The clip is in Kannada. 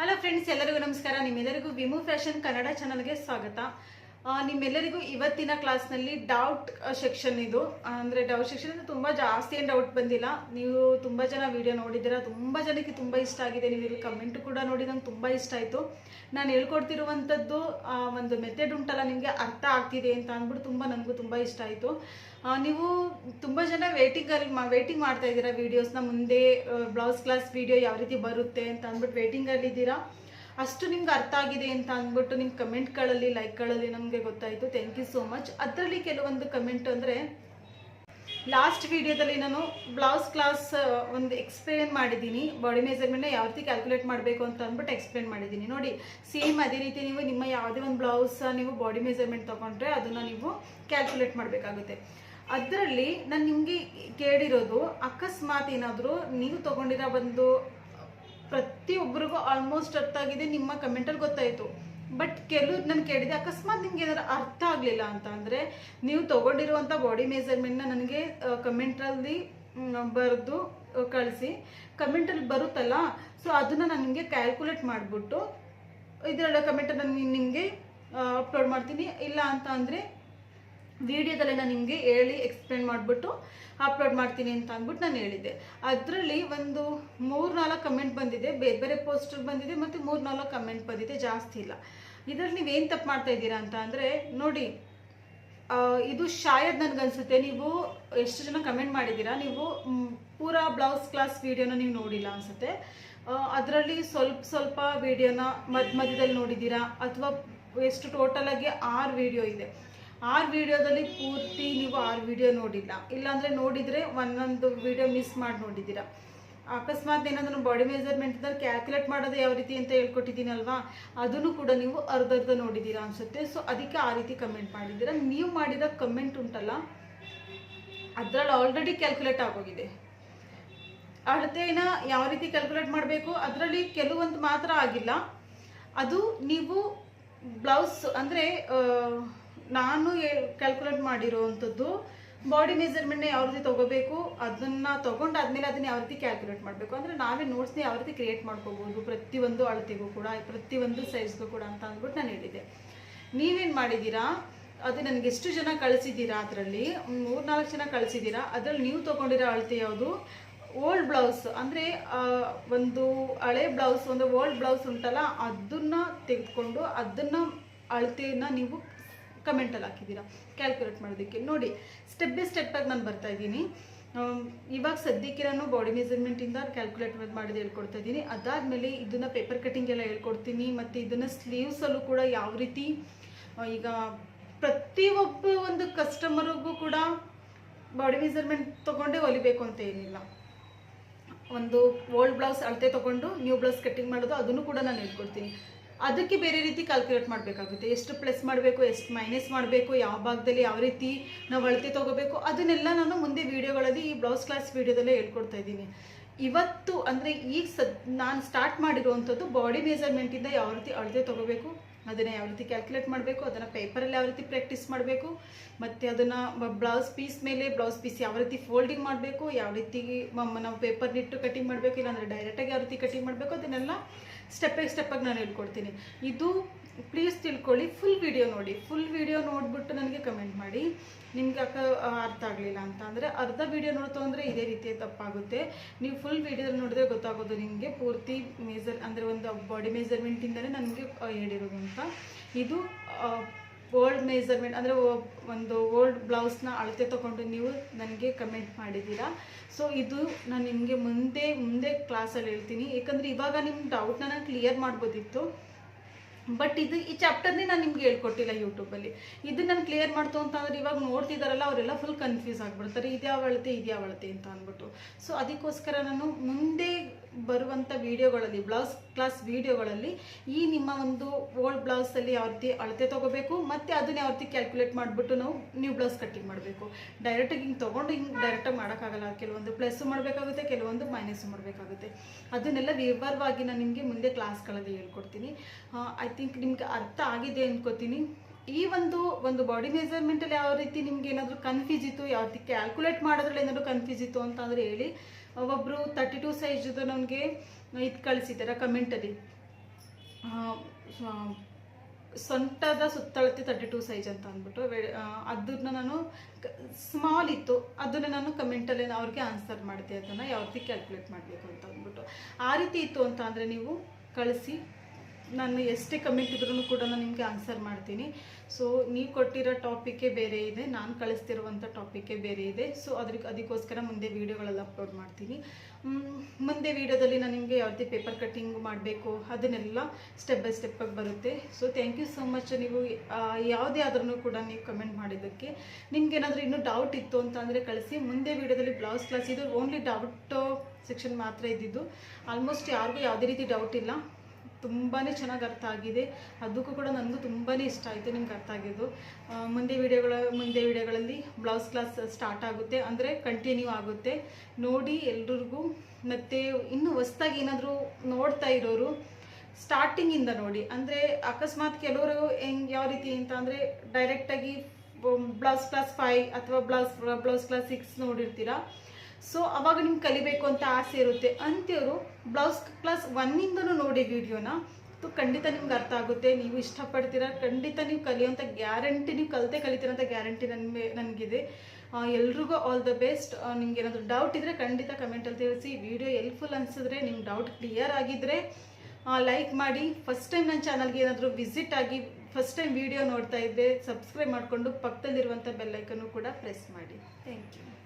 ಹಲೋ ಫ್ರೆಂಡ್ಸ್ ಎಲ್ಲರಿಗೂ ನಮಸ್ಕಾರ ನಿಮ್ಮೆಲ್ಲರಿಗೂ ವಿಮು ಫ್ಯಾಷನ್ ಕನ್ನಡ ಚಾನಲ್ಗೆ ಸ್ವಾಗತ ಆ, ನಿಮ್ಮೆಲ್ಲರಿಗೂ ಇವತ್ತಿನ ಕ್ಲಾಸ್ನಲ್ಲಿ ಡೌಟ್ ಸೆಕ್ಷನ್ ಇದು. ಅಂದರೆ ಡೌಟ್ ಸೆಕ್ಷನ್ ಅಂದರೆ ತುಂಬ ಜಾಸ್ತಿ ಏನು ಡೌಟ್ ಬಂದಿಲ್ಲ. ನೀವು ತುಂಬ ಜನ ವಿಡಿಯೋ ನೋಡಿದ್ದೀರಾ, ತುಂಬ ಜನಕ್ಕೆ ತುಂಬ ಇಷ್ಟ ಆಗಿದೆ. ನೀವು ಇಲ್ಲಿ ಕಮೆಂಟ್ ಕೂಡ ನೋಡಿ ನಂಗೆ ತುಂಬ ಇಷ್ಟ ಆಯಿತು. ನಾನು ಹೇಳ್ಕೊಡ್ತಿರುವಂಥದ್ದು ಒಂದು ಮೆಥಡ್ ಉಂಟಲ್ಲ, ನಿಮಗೆ ಅರ್ಥ ಆಗ್ತಿದೆ ಅಂತ ಅಂದ್ಬಿಟ್ಟು ತುಂಬ ನನಗೂ ತುಂಬ ಇಷ್ಟ ಆಯಿತು. ನೀವು ತುಂಬ ಜನ ವೇಟಿಂಗಲ್ಲಿ ಮಾ ವೇಟಿಂಗ್ ಮಾಡ್ತಾ ಇದ್ದೀರಾ ವೀಡಿಯೋಸ್ನ ಮುಂದೆ ಬ್ಲೌಸ್ ಕ್ಲಾಸ್ ವೀಡಿಯೋ ಯಾವ ರೀತಿ ಬರುತ್ತೆ ಅಂತ ಅಂದ್ಬಿಟ್ಟು ವೇಟಿಂಗಲ್ಲಿದ್ದೀರಾ ಅಷ್ಟು ನಿಮ್ಗೆ ಅರ್ಥ ಆಗಿದೆ ಅಂತ ಅಂದ್ಬಿಟ್ಟು ನಿಮ್ಮ ಕಮೆಂಟ್ಗಳಲ್ಲಿ, ಲೈಕ್ಗಳಲ್ಲಿ ನಮಗೆ ಗೊತ್ತಾಯಿತು. ಥ್ಯಾಂಕ್ ಯು ಸೋ ಮಚ್ ಅದರಲ್ಲಿ ಕೆಲವೊಂದು ಕಮೆಂಟ್ ಅಂದರೆ, ಲಾಸ್ಟ್ ವಿಡಿಯೋದಲ್ಲಿ ನಾನು ಬ್ಲೌಸ್ ಕ್ಲಾಸ್ ಒಂದು ಎಕ್ಸ್ಪ್ಲೇನ್ ಮಾಡಿದ್ದೀನಿ. ಬಾಡಿ ಮೆಜರ್ಮೆಂಟ್ನ ಯಾವ ರೀತಿ ಕ್ಯಾಲ್ಕುಲೇಟ್ ಮಾಡಬೇಕು ಅಂತ ಅಂದ್ಬಿಟ್ಟು ಎಕ್ಸ್ಪ್ಲೇನ್ ಮಾಡಿದ್ದೀನಿ. ನೋಡಿ ಸೇಮ್ ಅದೇ ರೀತಿ ನೀವು ನಿಮ್ಮ ಯಾವುದೇ ಒಂದು ಬ್ಲೌಸ್, ನೀವು ಬಾಡಿ ಮೆಜರ್ಮೆಂಟ್ ತೊಗೊಂಡ್ರೆ ಅದನ್ನು ನೀವು ಕ್ಯಾಲ್ಕುಲೇಟ್ ಮಾಡಬೇಕಾಗುತ್ತೆ. ಅದರಲ್ಲಿ ನಾನು ನಿಮಗೆ ಕೇಳಿರೋದು, ಅಕಸ್ಮಾತ್ ಏನಾದರೂ ನೀವು ತೊಗೊಂಡಿರೋ ಒಂದು ಪ್ರತಿಯೊಬ್ಬರಿಗೂ ಆಲ್ಮೋಸ್ಟ್ ಅರ್ಥ ಆಗಿದೆ, ನಿಮ್ಮ ಕಮೆಂಟಲ್ಲಿ ಗೊತ್ತಾಯಿತು. ಬಟ್ ಕೆಲವು ನಾನು ಕೇಳಿದೆ, ಅಕಸ್ಮಾತ್ ನಿಮ್ಗೆ ಏನಾದ್ರು ಅರ್ಥ ಆಗಲಿಲ್ಲ ಅಂತ ಅಂದರೆ, ನೀವು ತೊಗೊಂಡಿರುವಂಥ ಬಾಡಿ ಮೆಜರ್ಮೆಂಟ್ನ ನನಗೆ ಕಮೆಂಟಲ್ಲಿ ಬರೆದು ಕಳಿಸಿ. ಕಮೆಂಟಲ್ಲಿ ಬರುತ್ತಲ್ಲ ಸೊ ಅದನ್ನು ನಾನು ನಿಮಗೆ ಕ್ಯಾಲ್ಕುಲೇಟ್ ಮಾಡಿಬಿಟ್ಟು ಇದರಲ್ಲ ಕಮೆಂಟನ್ನು ನಿಮಗೆ ಅಪ್ಲೋಡ್ ಮಾಡ್ತೀನಿ. ಇಲ್ಲ ಅಂತ ಅಂದರೆ ವಿಡಿಯೋದಲ್ಲೇ ನಾನು ನಿಮಗೆ ಹೇಳಿ ಎಕ್ಸ್ಪ್ಲೇನ್ ಮಾಡಿಬಿಟ್ಟು ಅಪ್ಲೋಡ್ ಮಾಡ್ತೀನಿ ಅಂತ ಅಂದ್ಬಿಟ್ಟು ನಾನು ಹೇಳಿದ್ದೆ. ಅದರಲ್ಲಿ ಒಂದು ಮೂರು ನಾಲ್ಕು ಕಮೆಂಟ್ ಬಂದಿದೆ. ಬೇರೆ ಬೇರೆ ಪೋಸ್ಟರ್ ಬಂದಿದೆ ಮತ್ತು ಮೂರು ನಾಲ್ಕು ಕಮೆಂಟ್ ಬಂದಿದೆ. ಜಾಸ್ತಿ ಇಲ್ಲ. ಇದರಲ್ಲಿ ನೀವೇನು ತಪ್ಪು ಮಾಡ್ತಾ ಇದ್ದೀರಾ ಅಂತ ಅಂದರೆ, ನೋಡಿ ಇದು ಶಾಯದ್ ನನಗನ್ಸುತ್ತೆ ನೀವು ಎಷ್ಟು ಜನ ಕಮೆಂಟ್ ಮಾಡಿದ್ದೀರಾ? ನೀವು ಪೂರ ಬ್ಲೌಸ್ ಕ್ಲಾಸ್ ವಿಡಿಯೋನ ನೀವು ನೋಡಿಲ್ಲ ಅನ್ಸುತ್ತೆ. ಅದರಲ್ಲಿ ಸ್ವಲ್ಪ ಸ್ವಲ್ಪ ವಿಡಿಯೋನ ಮಧ್ಯ ಮಧ್ಯದಲ್ಲಿ ನೋಡಿದ್ದೀರಾ? ಅಥವಾ ಎಷ್ಟು ಟೋಟಲ್ ಆಗಿ ಆರು ವಿಡಿಯೋ ಇದೆ? ಆರು ವಿಡಿಯೋದಲ್ಲಿ ಪೂರ್ತಿ ನೀವು ಆರು ವಿಡಿಯೋ ನೋಡಿಲ್ಲ. ಇಲ್ಲಾಂದರೆ ನೋಡಿದರೆ ಒಂದೊಂದು ವಿಡಿಯೋ ಮಿಸ್ ಮಾಡಿ ನೋಡಿದ್ದೀರ. ಅಕಸ್ಮಾತ್ ಏನಾದರೂ ಬಾಡಿ ಮೆಜರ್ಮೆಂಟ್ದಲ್ಲಿ ಕ್ಯಾಲ್ಕುಲೇಟ್ ಮಾಡೋದು ಯಾವ ರೀತಿ ಅಂತ ಹೇಳ್ಕೊಟ್ಟಿದ್ದೀನಲ್ವಾ ಅದನ್ನು ಕೂಡ ನೀವು ಅರ್ಧ ಅರ್ಧ ನೋಡಿದ್ದೀರಾ ಅನಿಸುತ್ತೆ. ಸೊ ಅದಕ್ಕೆ ಆ ರೀತಿ ಕಮೆಂಟ್ ಮಾಡಿದ್ದೀರಾ. ನೀವು ಮಾಡಿದ ಕಮೆಂಟ್ ಉಂಟಲ್ಲ, ಅದರಲ್ಲಿ ಆಲ್ರೆಡಿ ಕ್ಯಾಲ್ಕುಲೇಟ್ ಆಗೋಗಿದೆ. ಅಳತೆನ ಯಾವ ರೀತಿ ಕ್ಯಾಲ್ಕುಲೇಟ್ ಮಾಡಬೇಕು? ಅದರಲ್ಲಿ ಕೆಲವೊಂದು ಮಾತ್ರ ಆಗಿಲ್ಲ. ಅದು ನೀವು ಬ್ಲೌಸ್ ಅಂದರೆ ನಾನು ಕ್ಯಾಲ್ಕುಲೇಟ್ ಮಾಡಿರೋವಂಥದ್ದು ಬಾಡಿ ಮೆಜರ್ಮೆಂಟ್ನ ಯಾವ ರೀತಿ ತಗೋಬೇಕು, ಅದನ್ನು ತೊಗೊಂಡಾದ್ಮೇಲೆ ಅದನ್ನ ಯಾವ ರೀತಿ ಕ್ಯಾಲ್ಕುಲೇಟ್ ಮಾಡಬೇಕು? ಅಂದರೆ ನಾವೇ ನೋಟ್ಸ್ನ ಯಾವ ರೀತಿ ಕ್ರಿಯೇಟ್ ಮಾಡ್ಕೋಬೋದು ಪ್ರತಿಯೊಂದು ಅಳತೆಗೂ ಕೂಡ, ಪ್ರತಿಯೊಂದು ಸೈಜ್ಗೂ ಕೂಡ ಅಂತ ಅಂದ್ಬಿಟ್ಟು ನಾನು ಹೇಳಿದ್ದೆ. ನೀವೇನು ಮಾಡಿದ್ದೀರಾ? ಅದು ನನಗೆ ಎಷ್ಟು ಜನ ಕಳಿಸಿದ್ದೀರಾ ಅದರಲ್ಲಿ? ಮೂರ್ನಾಲ್ಕು ಜನ ಕಳಿಸಿದ್ದೀರಾ? ಅದರಲ್ಲಿ ನೀವು ತೊಗೊಂಡಿರೋ ಅಳತೆ ಯಾವುದು? ಓಲ್ಡ್ ಬ್ಲೌಸ್ ಅಂದರೆ ಒಂದು ಹಳೆ ಬ್ಲೌಸ್ ಒಂದು ಓಲ್ಡ್ ಬ್ಲೌಸ್ ಉಂಟಲ್ಲ, ಅದನ್ನು ತೆಗೆದುಕೊಂಡು ಅದನ್ನು ಅಳತೆಯನ್ನು ನೀವು ಕಮೆಂಟಲ್ಲಿ ಹಾಕಿದ್ದೀರಾ? ಕ್ಯಾಲ್ಕುಲೇಟ್ ಮಾಡೋದಕ್ಕೆ. ನೋಡಿ ಸ್ಟೆಪ್ ಬೈ ಸ್ಟೆಪ್ಪಾಗಿ ನಾನು ಬರ್ತಾ ಆಮ್, ಇವಾಗ ಸದ್ಯಕ್ಕೆ ನಾನು ಬಾಡಿ ಮೆಜರ್ಮೆಂಟಿಂದ ಕ್ಯಾಲ್ಕುಲೇಟ್ ಮಾಡಿದ ಹೇಳ್ಕೊಡ್ತಾ ಇದ್ದೀನಿ. ಅದಾದಮೇಲೆ ಇದನ್ನು ಪೇಪರ್ ಕಟ್ಟಿಂಗ್ ಎಲ್ಲ ಹೇಳ್ಕೊಡ್ತೀನಿ. ಮತ್ತು ಇದನ್ನು ಸ್ಲೀವ್ಸಲ್ಲೂ ಕೂಡ ಯಾವ ರೀತಿ ಈಗ ಪ್ರತಿಯೊಬ್ಬ ಒಂದು ಕಸ್ಟಮರಿಗೂ ಕೂಡ ಬಾಡಿ ಮೆಜರ್ಮೆಂಟ್ ತೊಗೊಂಡೇ ಹೊಲಿಬೇಕು ಅಂತ ಏನಿಲ್ಲ. ಒಂದು ಓಲ್ಡ್ ಬ್ಲೌಸ್ ಅಳತೆ ತೊಗೊಂಡು ನ್ಯೂ ಬ್ಲೌಸ್ ಕಟ್ಟಿಂಗ್ ಮಾಡೋದು ಅದನ್ನು ಕೂಡ ನಾನು ಹೇಳ್ಕೊಡ್ತೀನಿ. ಅದಕ್ಕೆ ಬೇರೆ ರೀತಿ ಕ್ಯಾಲ್ಕುಲೇಟ್ ಮಾಡಬೇಕಾಗುತ್ತೆ. ಎಷ್ಟು ಪ್ಲಸ್ ಮಾಡಬೇಕು, ಎಷ್ಟು ಮೈನಸ್ ಮಾಡಬೇಕು, ಯಾವ ಭಾಗದಲ್ಲಿ ಯಾವ ರೀತಿ ನಾವು ಅಳತೆ ತೊಗೋಬೇಕು, ಅದನ್ನೆಲ್ಲ ನಾನು ಮುಂದೆ ವೀಡಿಯೋಗಳಲ್ಲಿ ಈ ಬ್ಲೌಸ್ ಕ್ಲಾಸ್ ವೀಡಿಯೋದಲ್ಲೇ ಹೇಳ್ಕೊಡ್ತಾ ಇದ್ದೀನಿ. ಇವತ್ತು ಅಂದರೆ ಈಗ ಸದ್, ನಾನು ಸ್ಟಾರ್ಟ್ ಮಾಡಿರುವಂಥದ್ದು ಬಾಡಿ ಮೆಜರ್ಮೆಂಟಿಂದ ಯಾವ ರೀತಿ ಅಳತೆ ತೊಗೋಬೇಕು ಅದನ್ನು ಯಾವ ರೀತಿ ಕ್ಯಾಲ್ಕುಲೇಟ್ ಮಾಡಬೇಕು, ಅದನ್ನು ಪೇಪರಲ್ಲಿ ಯಾವ ರೀತಿ ಪ್ರಾಕ್ಟೀಸ್ ಮಾಡಬೇಕು, ಮತ್ತು ಅದನ್ನು ಬ್ಲೌಸ್ ಪೀಸ್ ಮೇಲೆ ಬ್ಲೌಸ್ ಪೀಸ್ ಯಾವ ರೀತಿ ಫೋಲ್ಡಿಂಗ್ ಮಾಡಬೇಕು, ಯಾವ ರೀತಿ ನಾವು ಪೇಪರ್ನಿಟ್ಟು ಕಟಿಂಗ್ ಮಾಡಬೇಕು, ಇಲ್ಲಾಂದರೆ ಡೈರೆಕ್ಟಾಗಿ ಯಾವ ರೀತಿ ಕಟಿಂಗ್ ಮಾಡಬೇಕು, ಅದನ್ನೆಲ್ಲ ಸ್ಟೆಪ್ ಬೈ ಸ್ಟೆಪ್ಪಾಗಿ ನಾನು ಹೇಳ್ಕೊಡ್ತೀನಿ. ಇದು ಪ್ಲೀಸ್ ತಿಳ್ಕೊಳ್ಳಿ ಫುಲ್ ವಿಡಿಯೋ ನೋಡಿ. ಫುಲ್ ವಿಡಿಯೋ ನೋಡಿಬಿಟ್ಟು ನನಗೆ ಕಮೆಂಟ್ ಮಾಡಿ. ನಿಮ್ಗೆ ಅಕ್ಕ ಅರ್ಥ ಆಗಲಿಲ್ಲ ಅಂತ ಅಂದರೆ ಅರ್ಧ ವಿಡಿಯೋ ನೋಡ್ತು ಅಂದರೆ ಇದೇ ರೀತಿಯ ತಪ್ಪಾಗುತ್ತೆ. ನೀವು ಫುಲ್ ವಿಡಿಯೋ ನೋಡಿದ್ರೆ ಗೊತ್ತಾಗೋದು ನಿಮಗೆ ಪೂರ್ತಿ ಮೇಜರ್ ಅಂದರೆ ಒಂದು ಬಾಡಿ ಮೇಜರ್ಮೆಂಟಿಂದಲೇ ನನಗೆ ಹೇಳಿರೋದು ಅಂತ. ಇದು ವರ್ಲ್ಡ್ ಮೆಜರ್ಮೆಂಟ್ ಅಂದರೆ ಒಂದು ಓಲ್ಡ್ ಬ್ಲೌಸ್ನ ಅಳತೆ ತೊಗೊಂಡು ನೀವು ನನಗೆ ಕಮೆಂಟ್ ಮಾಡಿದ್ದೀರಾ. ಸೊ ಇದು ನಾನು ನಿಮಗೆ ಮುಂದೆ ಮುಂದೆ ಕ್ಲಾಸಲ್ಲಿ ಹೇಳ್ತೀನಿ. ಯಾಕಂದರೆ ಇವಾಗ ನಿಮ್ಮ ಡೌಟ್ನ ನಾನು ಕ್ಲಿಯರ್ ಮಾಡ್ಬೋದಿತ್ತು. ಬಟ್ ಇದು ಈ ಚಾಪ್ಟರ್ನೇ ನಾನು ನಿಮ್ಗೆ ಹೇಳ್ಕೊಟ್ಟಿಲ್ಲ ಯೂಟ್ಯೂಬಲ್ಲಿ ಇದು ನಾನು ಕ್ಲಿಯರ್ ಮಾಡ್ತು ಅಂತಂದ್ರೆ ಇವಾಗ ನೋಡ್ತಿದ್ದಾರಲ್ಲ ಅವರೆಲ್ಲ ಫುಲ್ ಕನ್ಫ್ಯೂಸ್ ಆಗಿಬಿಡ್ತಾರೆ. ಇದ್ಯಾವ ಅಳತೆ ಇದ್ಯಾವ ಅಳತೆ ಅಂತ ಅಂದ್ಬಿಟ್ಟು. ಸೊ ಅದಕ್ಕೋಸ್ಕರ ನಾನು ಮುಂದೆ ಬರುವಂಥ ವೀಡಿಯೋಗಳಲ್ಲಿ, ಬ್ಲೌಸ್ ಕ್ಲಾಸ್ ವೀಡಿಯೋಗಳಲ್ಲಿ ಈ ನಿಮ್ಮ ಒಂದು ಓಲ್ಡ್ ಬ್ಲೌಸಲ್ಲಿ ಯಾವ ರೀತಿ ಅಳತೆ ತೊಗೋಬೇಕು, ಮತ್ತು ಅದನ್ನ ಯಾವ ರೀತಿ ಕ್ಯಾಲ್ಕುಲೇಟ್ ಮಾಡಿಬಿಟ್ಟು ನಾವು ನ್ಯೂ ಬ್ಲೌಸ್ ಕಟ್ಟಿಂಗ್ ಮಾಡಬೇಕು. ಡೈರೆಕ್ಟಾಗಿ ಹಿಂಗೆ ತೊಗೊಂಡು ಹಿಂಗೆ ಡೈರೆಕ್ಟಾಗಿ ಮಾಡೋಕ್ಕಾಗಲ್ಲ, ಕೆಲವೊಂದು ಪ್ಲಸ್ಸು ಮಾಡಬೇಕಾಗುತ್ತೆ, ಕೆಲವೊಂದು ಮೈನಸ್ಸು ಮಾಡಬೇಕಾಗುತ್ತೆ. ಅದನ್ನೆಲ್ಲ ವಿವರವಾಗಿ ನಾನು ನಿಮಗೆ ಮುಂದೆ ಕ್ಲಾಸ್ಗಳಲ್ಲಿ ಹೇಳ್ಕೊಡ್ತೀನಿ. ಐ ಥಿಂಕ್ ನಿಮ್ಗೆ ಅರ್ಥ ಆಗಿದೆ ಅಂದ್ಕೋತೀನಿ ಈ ಒಂದು ಒಂದು ಬಾಡಿ ಮೆಜರ್ಮೆಂಟಲ್ಲಿ ಯಾವ ರೀತಿ ನಿಮ್ಗೆ ಏನಾದರೂ ಕನ್ಫ್ಯೂಸ್ ಇತ್ತು, ಯಾವ ರೀತಿ ಕ್ಯಾಲ್ಕುಲೇಟ್ ಮಾಡೋದ್ರಲ್ಲಿ ಏನಾದರೂ ಕನ್ಫ್ಯೂಸ್ ಇತ್ತು ಅಂತಂದರೆ ಹೇಳಿ. ಒಬ್ಬರು ತರ್ಟಿ ಟು ಸೈಜ್ದು ನನಗೆ ಇದು ಕಳಿಸಿದ್ದಾರೆ ಕಮೆಂಟಲ್ಲಿ ಸೊಂಟದ ಸುತ್ತಳತೆ ತರ್ಟಿ ಟು ಸೈಜ್ ಅಂತ ಅಂದ್ಬಿಟ್ಟು ಅದನ್ನ ನಾನು ಸ್ಮಾಲ್ ಇತ್ತು, ಅದನ್ನ ನಾನು ಕಮೆಂಟಲ್ಲಿ ಅವ್ರಿಗೆ ಆನ್ಸರ್ ಮಾಡಿದೆ ಅದನ್ನು ಯಾವ ರೀತಿ ಕ್ಯಾಲ್ಕುಲೇಟ್ ಮಾಡಬೇಕು ಅಂತ ಅಂದ್ಬಿಟ್ಟು. ಆ ರೀತಿ ಇತ್ತು ಅಂತ ಅಂದರೆ ನೀವು ಕಳಿಸಿ. ನಾನು ಎಷ್ಟೇ ಕಮೆಂಟ್ ಇದ್ರೂ ಕೂಡ ನಾನು ನಿಮಗೆ ಆನ್ಸರ್ ಮಾಡ್ತೀನಿ. ಸೊ ನೀವು ಕೊಟ್ಟಿರೋ ಟಾಪಿಕ್ಕೇ ಬೇರೆ ಇದೆ, ನಾನು ಕಳಿಸ್ತಿರುವಂಥ ಟಾಪಿಕ್ಕೇ ಬೇರೆ ಇದೆ. ಸೊ ಅದಕ್ಕೆ ಅದಕ್ಕೋಸ್ಕರ ಮುಂದೆ ವೀಡಿಯೋಗಳೆಲ್ಲ ಅಪ್ಲೋಡ್ ಮಾಡ್ತೀನಿ. ಮುಂದೆ ವೀಡಿಯೋದಲ್ಲಿ ನಾನು ನಿಮಗೆ ಯಾವ ರೀತಿ ಪೇಪರ್ ಕಟ್ಟಿಂಗ್ ಮಾಡಬೇಕು, ಅದನ್ನೆಲ್ಲ ಸ್ಟೆಪ್ ಬೈ ಸ್ಟೆಪ್ಪಾಗಿ ಬರುತ್ತೆ. So thank you so much ನೀವು ಯಾವುದೇ ಆದ್ರೂ ಕೂಡ ನೀವು ಕಮೆಂಟ್ ಮಾಡಿದ್ದಕ್ಕೆ. ನಿಮ್ಗೆ ಏನಾದರೂ ಇನ್ನೂ ಡೌಟ್ ಇತ್ತು ಅಂತ ಅಂದರೆ ಕಳಿಸಿ. ಮುಂದೆ ವೀಡಿಯೋದಲ್ಲಿ ಬ್ಲೌಸ್ ಕ್ಲಾಸ್ ಇದು ಓನ್ಲಿ ಡೌಟ್ ಸೆಕ್ಷನ್ ಮಾತ್ರ ಇದ್ದಿದ್ದು. ಆಲ್ಮೋಸ್ಟ್ ಯಾರಿಗೂ ಯಾವುದೇ ರೀತಿ ಡೌಟ್ ಇಲ್ಲ. ತುಂಬಾ ಚೆನ್ನಾಗಿ ಅರ್ಥ ಆಗಿದೆ. ಅದಕ್ಕೂ ಕೂಡ ನನಗೂ ತುಂಬಾ ಇಷ್ಟ ಆಯಿತು ನಿಮ್ಗೆ ಅರ್ಥ ಆಗಿದ್ದು. ಮುಂದೆ ವಿಡಿಯೋಗಳ, ಮುಂದೆ ವಿಡಿಯೋಗಳಲ್ಲಿ ಬ್ಲೌಸ್ ಕ್ಲಾಸ್ ಸ್ಟಾರ್ಟ್ ಆಗುತ್ತೆ. ಅಂದರೆ ಕಂಟಿನ್ಯೂ ಆಗುತ್ತೆ. ನೋಡಿ ಎಲ್ರಿಗೂ ಮತ್ತು ಇನ್ನೂ ಹೊಸ್ದಾಗಿ ಏನಾದರೂ ನೋಡ್ತಾ ಇರೋರು ಸ್ಟಾರ್ಟಿಂಗಿಂದ ನೋಡಿ. ಅಂದರೆ ಅಕಸ್ಮಾತ್ ಕೆಲವರು ಹೆಂಗೆ, ಯಾವ ರೀತಿ ಅಂತ ಅಂದರೆ ಡೈರೆಕ್ಟಾಗಿ ಬ್ಲೌಸ್ ಕ್ಲಾಸ್ ಫೈವ್ ಅಥವಾ ಬ್ಲೌಸ್ ಬ್ಲೌಸ್ ಕ್ಲಾಸ್ ಸಿಕ್ಸ್ ನೋಡಿರ್ತೀರಾ. ಸೊ ಅವಾಗ ನಿಮ್ಗೆ ಕಲಿಬೇಕು ಅಂತ ಆಸೆ ಇರುತ್ತೆ. ಅಂಥವ್ರು ಬ್ಲೌಸ್ ಕ್ಲಾಸ್ ಒನ್ನಿಂದನೂ ನೋಡಿ ವಿಡಿಯೋನ ತು ಖಂಡಿತ ನಿಮ್ಗೆ ಅರ್ಥ ಆಗುತ್ತೆ. ನೀವು ಇಷ್ಟಪಡ್ತೀರ? ಖಂಡಿತ ನೀವು ಕಲಿಯೋಂಥ ಗ್ಯಾರಂಟಿ ನೀವು ಕಲಿತೆ ಕಲಿತೀರಂಥ ಗ್ಯಾರಂಟಿ ನನ್ನ ನನಗಿದೆ. ಎಲ್ರಿಗೂ ಆಲ್ ದ ಬೆಸ್ಟ್ ನಿಮ್ಗೆ ಏನಾದರೂ ಡೌಟ್ ಇದ್ದರೆ ಖಂಡಿತ ಕಮೆಂಟಲ್ಲಿ ತಿಳಿಸಿ. ವಿಡಿಯೋ ಎಲ್ಫುಲ್ ಅನಿಸಿದ್ರೆ ನಿಮ್ಮ ಡೌಟ್ ಕ್ಲಿಯರ್ ಆಗಿದ್ದರೆ ಲೈಕ್ ಮಾಡಿ. ಫಸ್ಟ್ ಟೈಮ್ ನನ್ನ ಚಾನಲ್ಗೆ ಏನಾದರೂ ವಿಸಿಟ್ ಆಗಿ ಫಸ್ಟ್ ಟೈಮ್ ವಿಡಿಯೋ ನೋಡ್ತಾ ಇದ್ದೆ ಸಬ್ಸ್ಕ್ರೈಬ್ ಮಾಡಿಕೊಂಡು ಪಕ್ಕದಲ್ಲಿರುವಂಥ ಬೆಲ್ಲೈಕನ್ನು ಕೂಡ ಪ್ರೆಸ್ ಮಾಡಿ. Thank you